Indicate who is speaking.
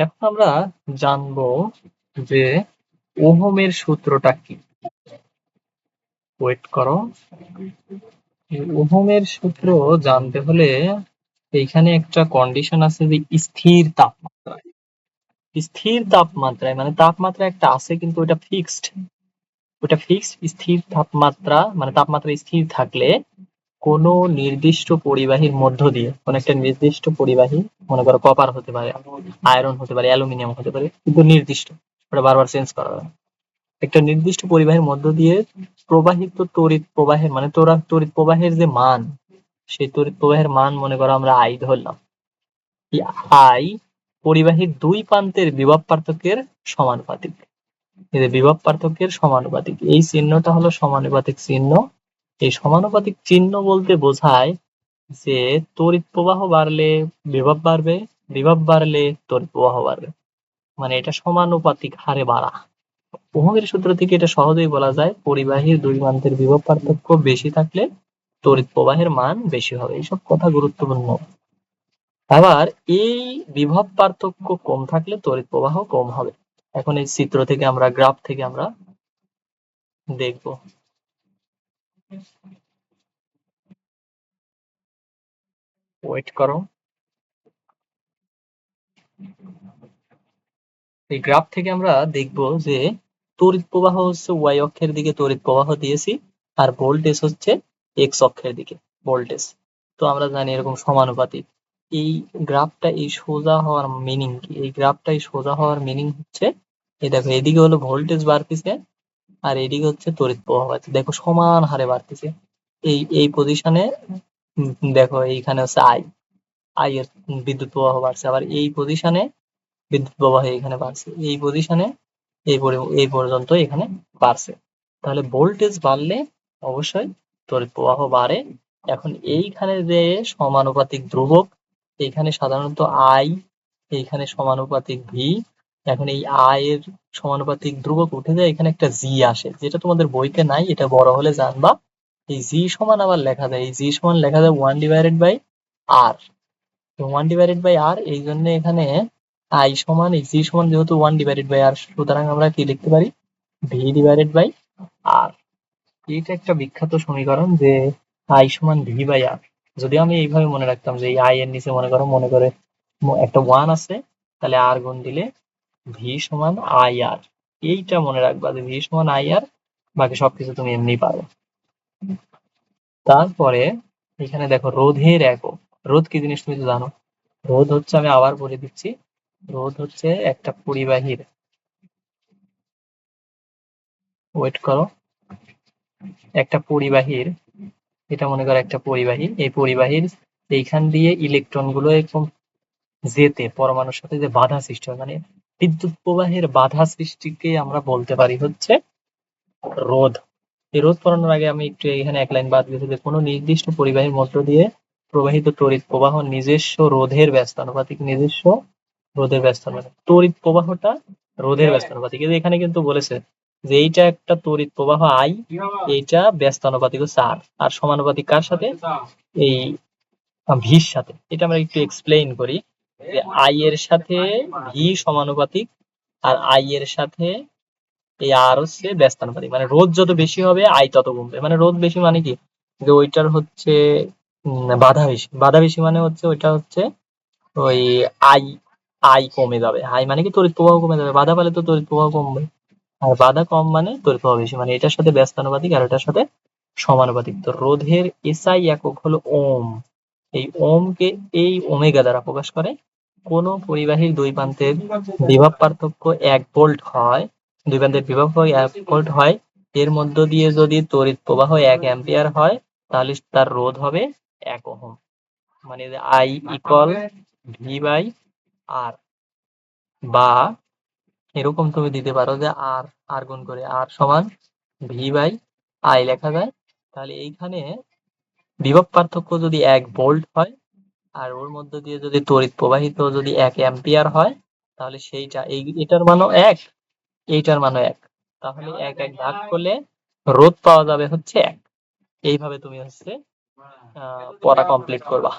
Speaker 1: এখন আমরা জানব যে ওহমের সূত্রটা কি? ওয়েট করো। ওহমের সূত্র জানতে হলে এইখানে একটা কন্ডিশন আছে যে স্থির তাপমাত্রায়। স্থির তাপমাত্রায় মানে তাপমাত্রা একটা আছে কিন্তু ওটা ফিক্সড ওটা ফিক্সড স্থির তাপমাত্রা মানে তাপমাত্রা স্থির থাকলে কোন নির্দিষ্ট পরিবাহীর মধ্য দিয়ে, কোন একটা নির্দিষ্ট পরিবাহী, মনে করো কপার হতে পারে আয়রন হতে পারে অ্যালুমিনিয়াম হতে পারে, কিন্তু নির্দিষ্ট, ওটা বারবার চেঞ্জ করা যায় একটা নির্দিষ্ট পরিবাহীর মধ্য দিয়ে প্রবাহিত তড়িৎ প্রবাহের মানে তোরা তড়িৎ প্রবাহের যে মান, সেই তড়িৎ প্রবাহের মান মনে করো আমরা আই ধরলাম। আই পরিবাহীর দুই প্রান্তের বিভব পার্থক্যের সমানুপাতিক। বিভব পার্থক্যের সমানুপাতিক, এই চিহ্নটা হলো সমানুপাতিক চিহ্ন এই সমানুপাতিক চিহ্ন বলতে বোঝায় যে তড়িৎ প্রবাহ বাড়লে বিভব বাড়বে, বিভব বাড়লে তড়িৎ প্রবাহ বাড়বে। মানে এটা সমানুপাতিক হারে বাড়া। ওহমের সূত্র থেকে এটা সহজেই বলা যায়, পরিবাহীর দুই প্রান্তের বিভব পার্থক্য বেশি থাকলে তড়িৎ প্রবাহের মান বেশি হবে। এইসব কথা গুরুত্বপূর্ণ। আবার এই বিভব পার্থক্য কম থাকলে তড়িৎ প্রবাহ কম হবে। এখন এই চিত্র থেকে আমরা, গ্রাফ থেকে আমরা দেখব। ওয়েট করো এই গ্রাফ থেকে আমরা দেখব যে তড়িৎ প্রবাহ হচ্ছে ওয়াই অক্ষের দিকে তড়িৎ প্রবাহ দিয়েছি, আর ভোল্টেজ হচ্ছে এক্স অক্ষের দিকে ভোল্টেজ তো আমরা জানি এরকম সমানুপাতিক। এই গ্রাফটা এই সোজা হওয়ার মিনিং কি? এই গ্রাফটা এই সোজা হওয়ার মিনিং হচ্ছে, এই দেখো, এদিকে হলো ভোল্টেজ বাড়তেছে আর এদিকে হচ্ছে তড়িৎ প্রবাহ বাড়ছে দেখো সমান হারে বাড়তেছে। এই এই পজিশনে দেখো এইখানে হচ্ছে আই আই এর বিদ্যুৎ প্রবাহ বাড়ছে। আবার এই পজিশনে বিদ্যুৎ প্রবাহ এখানে বাড়ছে। এই পজিশনে এই এই পর্যন্ত এখানে বাড়ছে। তাহলে ভোল্টেজ বাড়লে অবশ্যই তড়িৎ প্রবাহ বাড়ে। এখন এইখানে যে সমানুপাতিক ধ্রুবক এইখানে সাধারণত আই এইখানে সমানুপাতিক ভি এখন এই আই এর সমানুপাতিক ধ্রুবক উঠে যায়, এখানে একটা জি আসে। যেটা তোমাদের বইতে নাই, এটা বড় হলে জানবা। এই জি সমান আবার লেখা যায়। এই জি সমান লেখা যায় one divided by R one divided by R এই জন্য এখানে আই সমান, এই জি সমান যেহেতু ওয়ান ডিভাইডেড বাই আর সুতরাং আমরা কি লিখতে পারি? ভি ডিভাইডেড বাই আর এটা একটা বিখ্যাত সমীকরণ যে আই সমান ভি বাই আর যদি আমি এইভাবে মনে রাখতাম যে এই আই এর নিচে মনে করো, মনে করে একটা ওয়ান আছে, তাহলে আর গুণ দিলে ভি সমান আই আর এইটা মনে রাখবা যে ভি সমান আই আর বাকি সবকিছু তুমি এমনি পারো তারপরে এখানে দেখো রোধের একক। রোধ কি জিনিস তুমি তো জানো? রোধ হচ্ছে আমি আবার বলে দিচ্ছি, রোধ হচ্ছে একটা পরিবাহীর। ওয়েট করো। একটা পরিবাহীর, এটা মনে করো একটা পরিবাহী। এই পরিবাহীর এইখান দিয়ে ইলেকট্রনগুলো এরকম যেতে, পরমাণুর সাথে যে বাধা সৃষ্টি হয় মানে বিদ্যুৎ প্রবাহের বাধা সৃষ্টিকে আমরা বলতে পারি হচ্ছে রোধ। এই রোধ পড়ানোর আগে আমি একটু এখানে এক লাইন বাদ দিয়েছি যে কোনো নির্দিষ্ট পরিবাহীর মধ্য দিয়ে প্রবাহিত তড়িৎ প্রবাহ নিজস্ব রোধের ব্যস্তানুপাতিক, নিজস্ব রোধের ব্যস্তানুপাতিক। তড়িৎ প্রবাহটা রোধের ব্যস্তানুপাতিক। এখানে কিন্তু বলেছে যে এইটা একটা তড়িৎ প্রবাহ আই, এইটা ব্যস্তানুপাতিক হচ্ছে আর আর সমানুপাতিক কার সাথে? এই ভির সাথে। এটা আমরা একটু এক্সপ্লেইন করি। আই এর সাথে ভি সমানুপাতিক আর আই এর সাথে এই আর হচ্ছে ব্যস্তানুপাতিক। মানে রোধ যত বেশি হবে, আই তত কমবে। মানে রোধ বেশি মানে কি? যে ওইটার হচ্ছে বাধা বেশি। বাধা বেশি মানে হচ্ছে ওইটা হচ্ছে ওই আই আই কমে যাবে। আই মানে কি? তড়িৎ প্রবাহ কমে যাবে। বাধা পেলে তো তড়িৎ প্রবাহ কমবে। আর বাধা কম মানে তড়িৎ প্রবাহ বেশি। মানে এটার সাথে ব্যস্তানুপাতিক আর এটার সাথে সমানুপাতিক। তো রোধের এসআই একক হলো ওম। এই ওমকে এই ওমেগা দ্বারা প্রকাশ করে। কোন পরিবাহীর দুই প্রান্তের বিভব পার্থক্য এক ভোল্ট হয়। দুই প্রান্তের বিভব এক ভোল্ট হয়। এর মধ্য দিয়ে যদি তড়িৎ প্রবাহ এক অ্যাম্পিয়ার হয়, তাহলে তার রোধ হবে এক ওহম। মানে I equal V by R বা এরকম তুমি দিতে পারো যে আর আর গুণ করে আর সমান ভি বাই আই লেখা যায়। তাহলে এইখানে বিভব পার্থক্য যদি এক ভোল্ট হয়, আর ওর মধ্যে দিয়ে যদি তড়িৎ প্রবাহিত যদি এক অ্যাম্পিয়ার হয়, তাহলে সেইটা, এই এটার মানও এক, এইটার মানও এক। তাহলে এক এক ভাগ করলে রোধ পাওয়া যাবে হচ্ছে এক। এইভাবে তুমি হচ্ছে পড়া কমপ্লিট করবা।